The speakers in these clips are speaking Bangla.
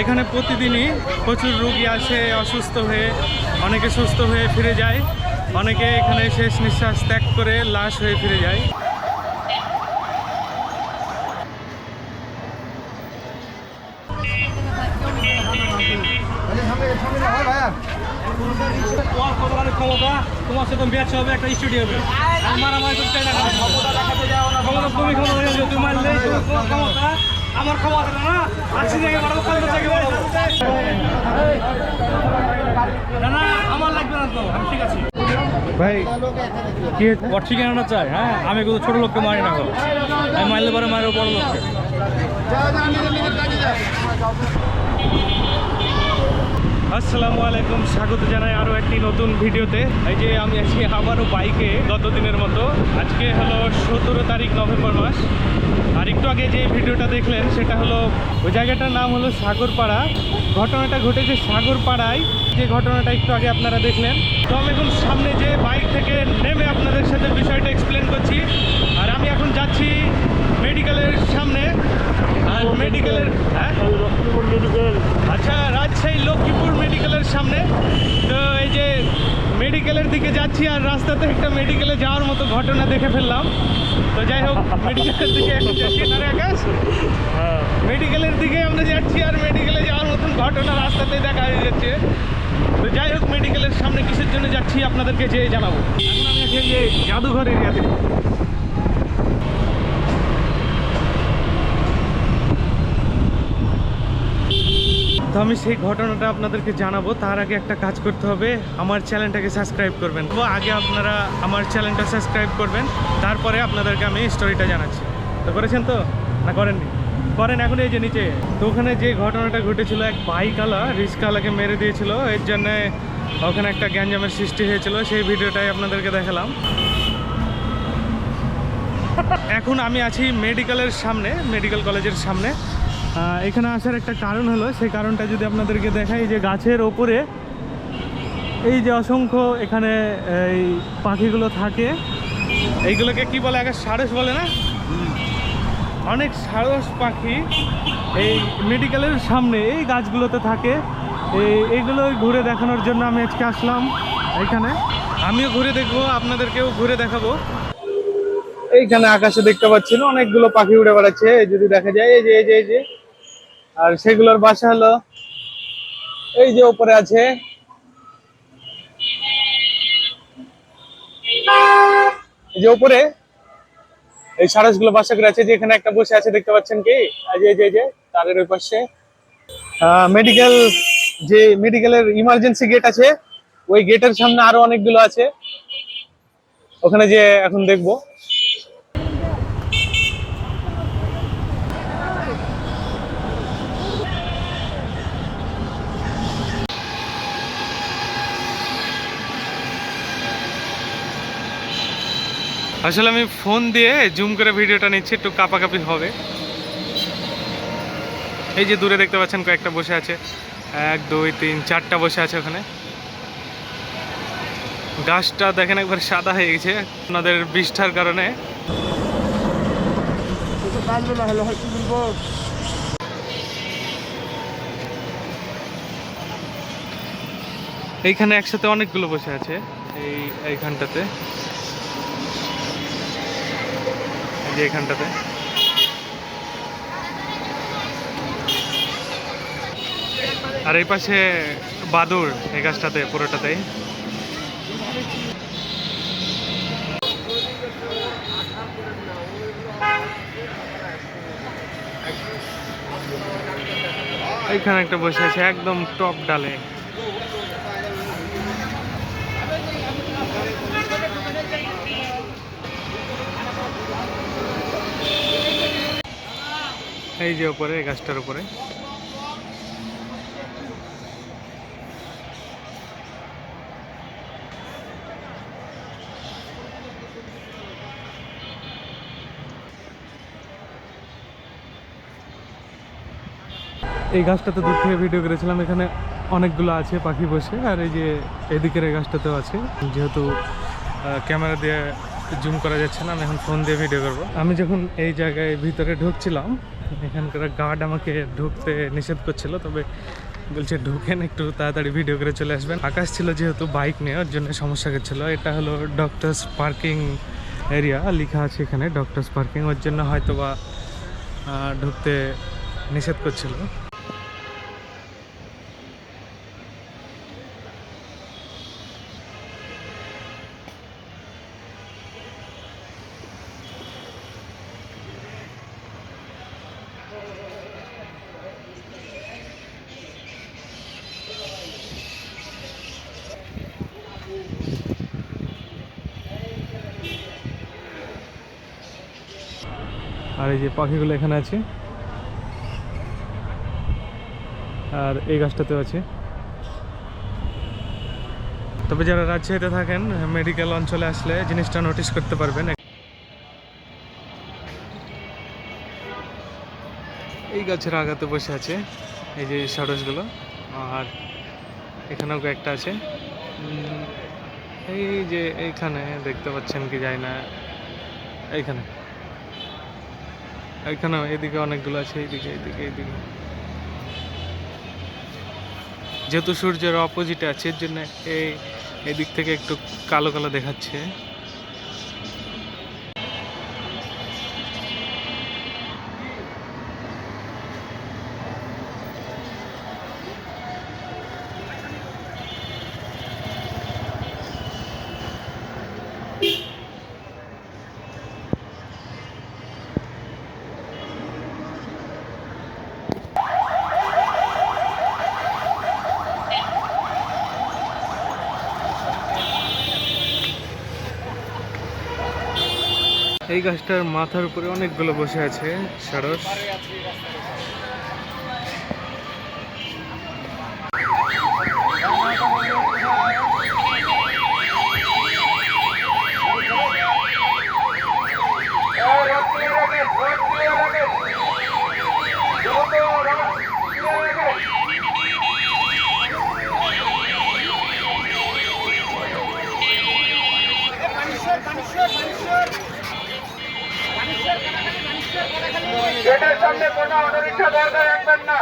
এখানে প্রতিদিনই প্রচুর রোগী আসে, অসুস্থ হয়ে, অনেকে সুস্থ হয়ে ফিরে যায়। অনেকে এখানে শেষ নিঃশ্বাস ত্যাগ করে লাশ হয়ে ফিরে যায়। তোমার ক্ষমতা সাথে ম্যাচ হবে একটা স্টেডিয়ামে আমার আমার করতে চাই না ক্ষমতা তুমি ক্ষমতা তুমি কোনো ক্ষমতা আমার ক্ষমতা না? আশি জায়গায় বাড়াবো পঞ্চাশ বাড়াবো না না আমার লাগবে না তো। আমি ঠিক আছি। ভাই কি ওর ঠিকানাটা চাই হ্যাঁ? আমি কিন্তু ছোট লোককে মারি না। আমি মারলে পরে মারবো বড় লোককে। আসসালামু আলাইকুম, স্বাগত জানাই আরও একটি নতুন ভিডিওতে। এই যে আমি আছি আবারও বাইকে গত দিনের মতো। আজকে হলো সতেরো তারিখ নভেম্বর মাস। আর একটু আগে যে ভিডিওটা দেখলেন, সেটা হলো ওই জায়গাটার নাম হলো সাগরপাড়া। ঘটনাটা ঘটেছে সাগরপাড়ায়। যে ঘটনাটা একটু আগে আপনারা দেখলেন। তো আমি এখন সামনে যে বাইক থেকে নেমে আপনাদের সাথে বিষয়টা এক্সপ্লেন করছি। আর আমি এখন যাচ্ছি মেডিকেলের সামনে। মেডিকেলের হ্যাঁ? আচ্ছা রাজশাহী লক্ষ্মীপুর মেডিকেলের সামনে। তো এই যে মেডিকেলের দিকে যাচ্ছি আর রাস্তাতে একটা মেডিকেলে যাওয়ার মতো ঘটনা দেখে ফেললাম। তো যাই হোক মেডিকেলের দিকে এখন যাচ্ছি। না মেডিকেলের দিকে আমরা যাচ্ছি আর মেডিকেলে যাওয়ার মতন ঘটনা রাস্তাতে দেখা হয়ে যাচ্ছে। তো যাই হোক মেডিকেলের সামনে কিসের জন্য যাচ্ছি আপনাদেরকে যে জানাব। এখন আমি এই যে জাদুঘর এরিয়াতে তো আমি সেই ঘটনাটা আপনাদেরকে জানাব। তার আগে একটা কাজ করতে হবে। আমার চ্যানেলটাকে সাবস্ক্রাইব করবেন। তো আগে আপনারা আমার চ্যানেলটা সাবস্ক্রাইব করবেন। তারপরে আপনাদেরকে আমি স্টোরিটা জানাচ্ছি। তো করেছেন তো? না, করেননি? করেন এখন এই যে নিচে। তো ওখানে যে ঘটনাটা ঘটেছিল, এক বাইকওয়ালা রিক্সাওয়ালাকে মেরে দিয়েছিল। এর জন্যে ওখানে একটা গ্যাঞ্জামের সৃষ্টি হয়েছিল। সেই ভিডিওটাই আপনাদেরকে দেখালাম। এখন আমি আছি মেডিকেলের সামনে মেডিকেল কলেজের সামনে। এখানে আসার একটা কারণ হলো সেই কারণটা যদি আপনাদেরকে দেখাই যে গাছের ওপরে এই যে অসংখ্য এখানে এই পাখিগুলো থাকে, এইগুলোকে কি বলে, আগে সারস বলে না? অনেক সারস পাখি এই মেডিকেলের সামনে, এই গাছগুলোতে থাকে। এই এইগুলো ঘুরে দেখানোর জন্য আমি আজকে আসলাম এখানে। আমিও ঘুরে দেখব, আপনাদেরকেও ঘুরে দেখাবো। এইখানে আকাশে দেখতে পাচ্ছি না অনেকগুলো পাখি উড়ে বেড়াচ্ছে। যদি দেখা যায়, এই যে এই যে এই যে। আর সেগুলোর বাসা হলো এই যে উপরে আছে। এই যে উপরে এই সারসগুলো বাসা করে আছে যে এখানে একটা বসে আছে, দেখতে পাচ্ছেন কি? যে যে যে তারের ওই পাশে। মেডিকেল যে মেডিকেলের ইমার্জেন্সি গেট আছে, ওই গেটের সামনে আরও অনেকগুলো আছে। ওখানে যে এখন দেখব। আসলে আমি ফোন দিয়ে জুম করে ভিডিওটা নিচ্ছি, একটু কাপাকাপি হবে। এই যে দূরে দেখতে পাচ্ছেন কয়েকটা বসে আছে। এক, দুই, তিন, চারটা বসে আছে ওখানে। গাছটা দেখেন একবার সাদা হয়ে গেছে আপনাদের বৃষ্ঠার কারণে। এইখানে একসাথে অনেকগুলো বসে আছে, এই এইখানটাতে এই যে এখানটাতে। আর এই পাশে বাদুর এই গাছটাতে, পুরোটাতেই। এইখানে একটা বসে আছে, একদম টপ ডালে। এই যে ওপরে গাছটার উপরে। এই গাছটাতে দূর থেকে ভিডিও করেছিলাম, এখানে অনেকগুলো আছে পাখি বসে, আর এই যে এদিকের এই গাছটাতেও আছে। যেহেতু ক্যামেরা দিয়ে জুম করা যাচ্ছে না, আমি এখন ফোন দিয়ে ভিডিও করব। আমি যখন এই জায়গায় ভিতরে ঢুকছিলাম এখানকার গার্ড আমাকে ঢুকতে নিষেধ করছিল, তবে বলছে ঢুকেন, একটু তাড়াতাড়ি ভিডিও করে চলে আসবেন। আকাশ ছিল যেহেতু বাইক নেওয়ার জন্য সমস্যা করছিল এটা হলো ডক্টরস পার্কিং এরিয়া লেখা আছে এখানে ডক্টরস পার্কিং ওর জন্য হয়তো বা ঢুকতে নিষেধ করছিল। আর এই যে পাখিগুলো এখানে আছে। আর এই গাছটাতেও আছে। তবে যারা রাজশাহীতে থাকেন মেডিকেল অঞ্চলে আসলে জিনিসটা নোটিস করতে পারবেন। এই গাছের আগাতে বসে আছে, এই যে সারসগুলো আর এখানেও কয়েকটা আছে। এই যে এইখানে দেখতে পাচ্ছেন কি যায় না, এইখানে। এখানেও এদিকে অনেকগুলো আছে এইদিকে এইদিকে এইদিকে যেহেতু সূর্যের অপোজিটে আছে, এর জন্য এই এদিক থেকে একটু কালো কালো দেখাচ্ছে। এই গাছটার মাথার উপরে অনেকগুলো বসে আছে সারস। সামনে কোনো অটোরিক্সা দরকার রাখবেন না।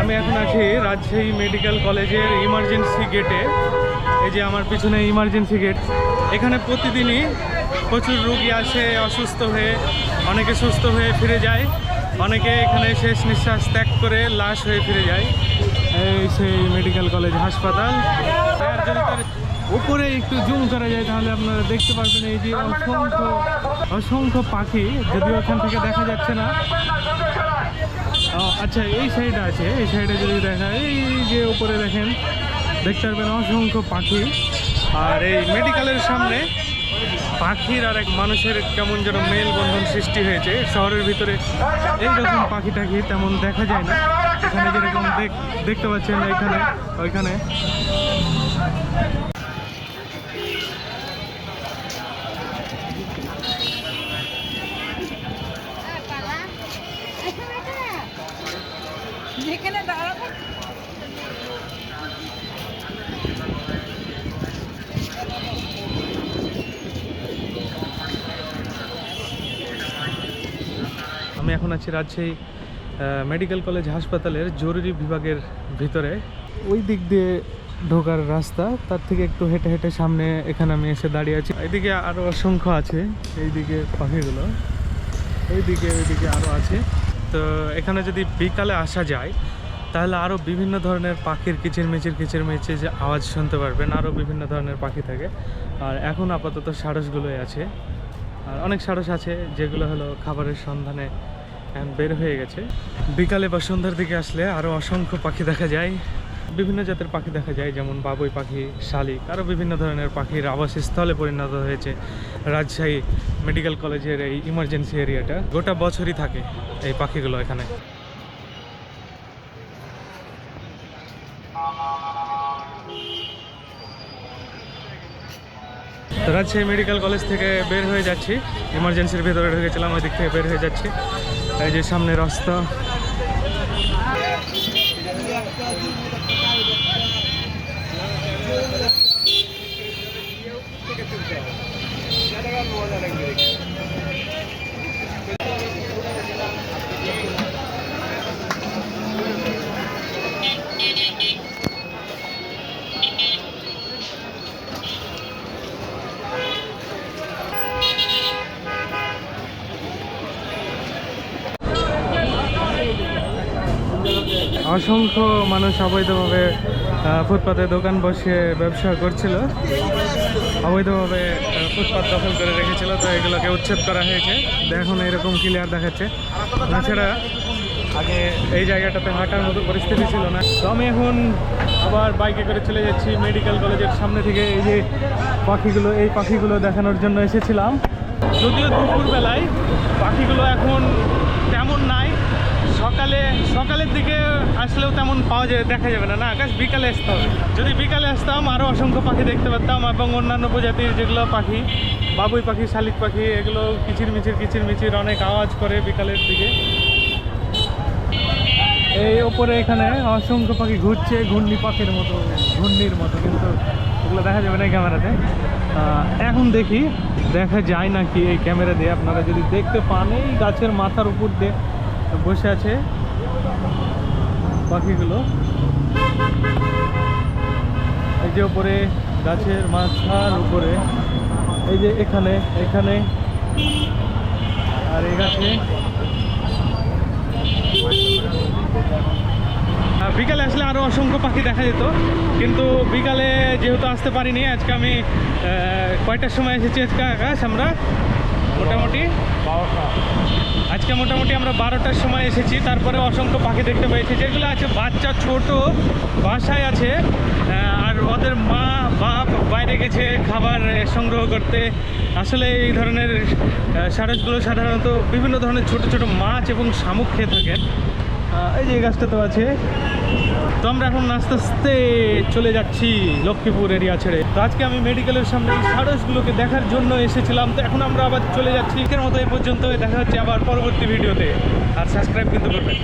আমি এখন আছি রাজশাহী মেডিকেল কলেজের ইমার্জেন্সি গেটে। এই যে আমার পিছনে ইমার্জেন্সি গেট। এখানে প্রতিদিনই প্রচুর রুগী আসে, অসুস্থ হয়ে, অনেকে সুস্থ হয়ে ফিরে যায়। অনেকে এখানে শেষ নিঃশ্বাস ত্যাগ করে লাশ হয়ে ফিরে যায়। এই সেই মেডিকেল কলেজ হাসপাতাল। উপরে একটু জুম করা যায়, তাহলে আপনারা দেখতে পারবেন এই যে অসংখ্য অসংখ্য পাখি, যদিও ওখান থেকে দেখা যাচ্ছে না। আচ্ছা এই সাইডে আছে, এই সাইডে যদি দেখা, এই যে উপরে দেখেন, দেখতে পারবেন অসংখ্য পাখি। আর এই মেডিকেলের সামনে পাখির আর এক মানুষের কেমন যেন মেলবন্ধন সৃষ্টি হয়েছে। শহরের ভিতরে এইরকম পাখি টাখি তেমন দেখা যায় না। এখানে যেরকম দেখ- দেখতে পাচ্ছেন এখানে, ওইখানে। এখন আছি রাজশাহী মেডিকেল কলেজ হাসপাতালের জরুরি বিভাগের ভিতরে। ওই দিক দিয়ে ঢোকার রাস্তা, তার থেকে একটু হেঁটে হেঁটে সামনে এখানে আমি এসে দাঁড়িয়ে আছি। এদিকে আরও অসংখ্য আছে, এইদিকে পাখিগুলো ওইদিকে ওইদিকে আরও আছে। তো এখানে যদি বিকালে আসা যায়, তাহলে আরও বিভিন্ন ধরনের পাখির কিচিরমিচির কিচিরমিচির যে আওয়াজ শুনতে পারবেন আরও বিভিন্ন ধরনের পাখি থাকে। আর এখন আপাতত সারসগুলোই আছে। আর অনেক সারস আছে, যেগুলো হলো খাবারের সন্ধানে এখন বের হয়ে গেছে। বিকালে বা সন্ধ্যার দিকে আসলে আরও অসংখ্য পাখি দেখা যায়। বিভিন্ন জাতের পাখি দেখা যায়, যেমন বাবুই পাখি, শালিক আরও বিভিন্ন ধরনের পাখির আবাসস্থলে পরিণত হয়েছে রাজশাহী মেডিকেল কলেজের এই ইমার্জেন্সি এরিয়াটা গোটা বছরই থাকে এই পাখিগুলো এখানে। রাজশাহী মেডিকেল কলেজ থেকে বের হয়ে যাচ্ছি। ইমার্জেন্সির ভেতরে ঢুকেছিলাম ওই দিক থেকে বের হয়ে যাচ্ছি। এই যে সামনে রাস্তা। অসংখ্য মানুষ অবৈধভাবে ফুটপাতে দোকান বসে ব্যবসা করছিল। অবৈধভাবে ফুটপাত দখল করে রেখেছিল, তো এগুলোকে উচ্ছেদ করা হয়েছে। এখন এরকম ক্লিয়ার দেখাচ্ছে। তাছাড়া, আগে এই জায়গাটাতে হাঁটার মতো পরিস্থিতি ছিল না। তো আমি এখন আবার বাইকে করে চলে যাচ্ছি মেডিকেল কলেজের সামনে থেকে এই যে পাখিগুলো, এই পাখিগুলো দেখানোর জন্য এসেছিলাম। যদিও দুপুরবেলায় পাখিগুলো এখন তেমন নাই। সকালে, সকালের দিকে আসলেও তেমন পাওয়া যায়, দেখা যাবে না। না, আকাশ বিকালে আসতে হবে। যদি বিকালে আসতাম আরও অসংখ্য পাখি দেখতে পারতাম এবং অন্যান্য প্রজাতির যেগুলো পাখি, বাবুই পাখি, শালিক পাখি, এগুলো কিচির মিচির কিচির মিচির অনেক আওয়াজ করে বিকালের দিকে। এই ওপরে এখানে অসংখ্য পাখি ঘুরছে, ঘূর্ণি পাখির মতো, ঘূর্ণির মতো, কিন্তু ওগুলো দেখা যাবে না এই ক্যামেরাতে। এখন দেখি, দেখা যায় না কি এই ক্যামেরা দিয়ে আপনারা যদি দেখতে পান, এই গাছের মাথার উপর দিয়ে বসে আছে। পাখিগুলো। এই যে উপরে গাছের মাথার উপরে, এই যে এখানে এখানে, আর এই গাছে। বিকালে আসলে আরও অসংখ্য পাখি দেখা যেত, কিন্তু বিকালে যেহেতু আসতে পারিনি, আজকে আমি কয়টার সময় এসেছি আজকে আকাশ আমরা? মোটামুটি? আজকে মোটামুটি আমরা বারোটার সময় এসেছি তারপরে অসংখ্য পাখি দেখতে পেয়েছি। যেগুলো আছে বাচ্চা ছোট বাসায় আছে আর ওদের মা বাপ বাইরে গেছে খাবার সংগ্রহ করতে। আসলে এই ধরনের সারসগুলো সাধারণত বিভিন্ন ধরনের ছোট ছোট মাছ এবং শামুক খেয়ে থাকে আহ, এই যে গাছটা তো আছে। তো আমরা এখন আস্তে আস্তে চলে যাচ্ছি লক্ষ্মীপুর এরিয়া ছেড়ে। তো আজকে আমি মেডিকেলের সামনে এই সারসগুলোকে দেখার জন্য এসেছিলাম। তো এখন আমরা আবার চলে যাচ্ছি। এর মতো এই পর্যন্ত দেখা হচ্ছে আবার পরবর্তী ভিডিওতে। আর সাবস্ক্রাইব কিন্তু করবেন